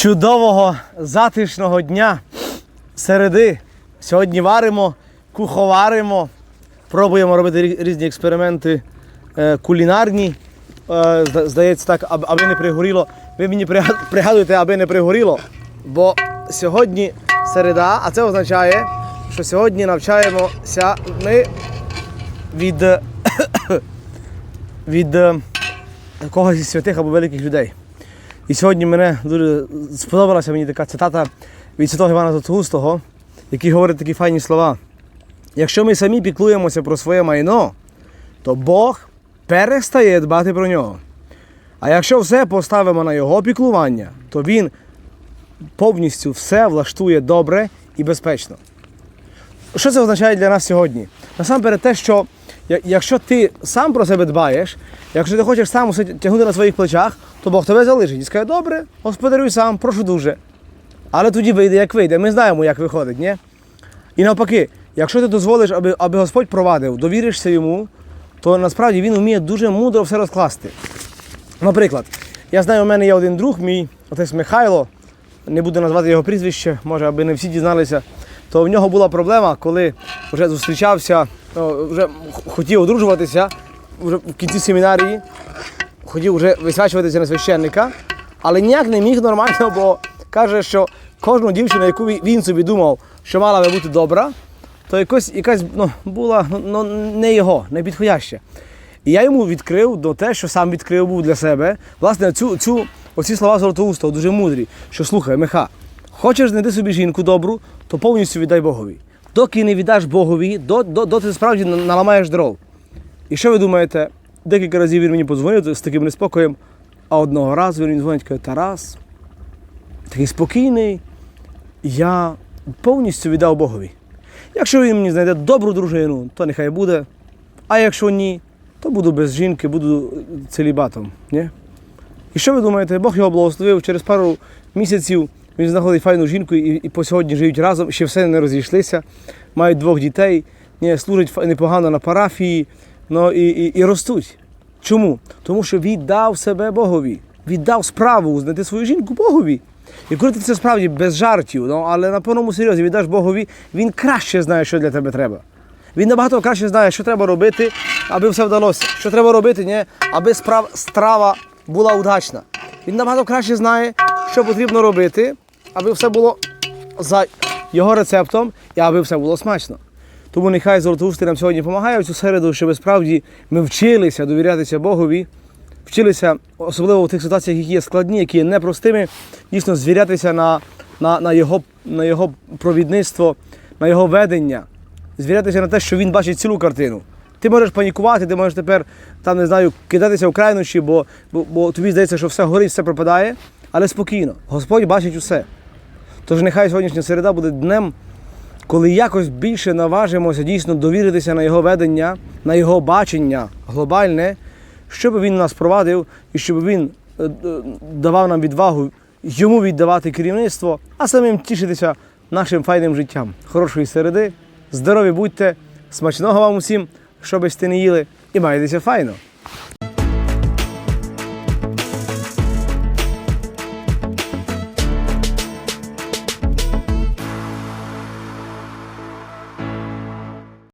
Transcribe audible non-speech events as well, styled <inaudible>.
чудового затишного дня середи. Сьогодні варимо, куховаримо, пробуємо робити різні експерименти е, кулінарні. Е, Здається, так, аби не пригоріло. Ви мені пригадуєте, аби не пригоріло. Бо сьогодні середа, а це означає, що сьогодні навчаємося ми від, <coughs> від е, когось із святих або великих людей. І сьогодні мене дуже сподобалася мені така цитата від святого Івана Златоустого, який говорить такі файні слова. Якщо ми самі піклуємося про своє майно, то Бог перестає дбати про нього. А якщо все поставимо на його піклування, то він повністю все влаштує добре і безпечно. Що це означає для нас сьогодні? Насамперед те, що якщо ти сам про себе дбаєш, якщо ти хочеш сам усе тягнути на своїх плечах, то Бог тебе залишить і скаже, добре, господарюй сам, прошу дуже. Але тоді вийде, як вийде. Ми знаємо, як виходить, ні? І навпаки, якщо ти дозволиш, аби, аби Господь провадив, довіришся йому, то насправді він вміє дуже мудро все розкласти. Наприклад, я знаю, у мене є один друг, мій отець Михайло, не буду назвати його прізвище, може, аби не всі дізналися, то в нього була проблема, коли вже зустрічався, вже хотів одружуватися вже в кінці семінарії, хотів вже висвячуватися на священника, але ніяк не міг нормально, бо каже, що кожну дівчину, яку він собі думав, що мала би бути добра, то якось, якась ну, була ну, ну, не його, не підходяща. І я йому відкрив до те, що сам відкрив був для себе. Власне, цю, цю, оці слова Золотоустого дуже мудрі, що слухай, Миха, хочеш знайти собі жінку добру, то повністю віддай Богові. Доки не віддаш Богові, до, до, доти ти справді наламаєш дров. І що ви думаєте? Декілька разів він мені подзвонив з таким неспокоєм, а одного разу він мені дзвонить, каже, Тарас, такий спокійний, я повністю віддав Богові. Якщо він мені знайде добру дружину, то нехай буде. А якщо ні, то буду без жінки, буду целібатом. Ні? І що ви думаєте? Бог його благословив через пару місяців. Він знаходить файну жінку і, і по сьогодні живуть разом, ще все не розійшлися, мають двох дітей, служать непогано на парафії ну, і, і, і ростуть. Чому? Тому що віддав себе Богові, віддав справу знайти свою жінку Богові. І коли ти це справді без жартів, ну, але на повному серйозі віддаш Богові, він краще знає, що для тебе треба. Він набагато краще знає, що треба робити, аби все вдалося. Що треба робити, ні? аби справ, страва була удачна. Він набагато краще знає, що потрібно робити, аби все було за його рецептом і аби все було смачно. Тому нехай Золотоустий нам сьогодні допомагає в цю середу, щоб справді ми вчилися довірятися Богові, вчилися, особливо в тих ситуаціях, які є складні, які є непростими, дійсно звірятися на, на, на, його, на його провідництво, на його ведення, звірятися на те, що він бачить цілу картину. Ти можеш панікувати, ти можеш тепер там не знаю, кидатися в крайнощі, бо, бо, бо тобі здається, що все горить, все пропадає, але спокійно. Господь бачить усе. Тож нехай сьогоднішня середа буде днем, коли якось більше наважимося дійсно довіритися на його ведення, на його бачення глобальне, щоб він нас провадив і щоб він е, е, давав нам відвагу йому віддавати керівництво, а самим тішитися нашим файним життям. Хорошої середи, здорові будьте, смачного вам усім, що би сте не їли, і майтеся файно.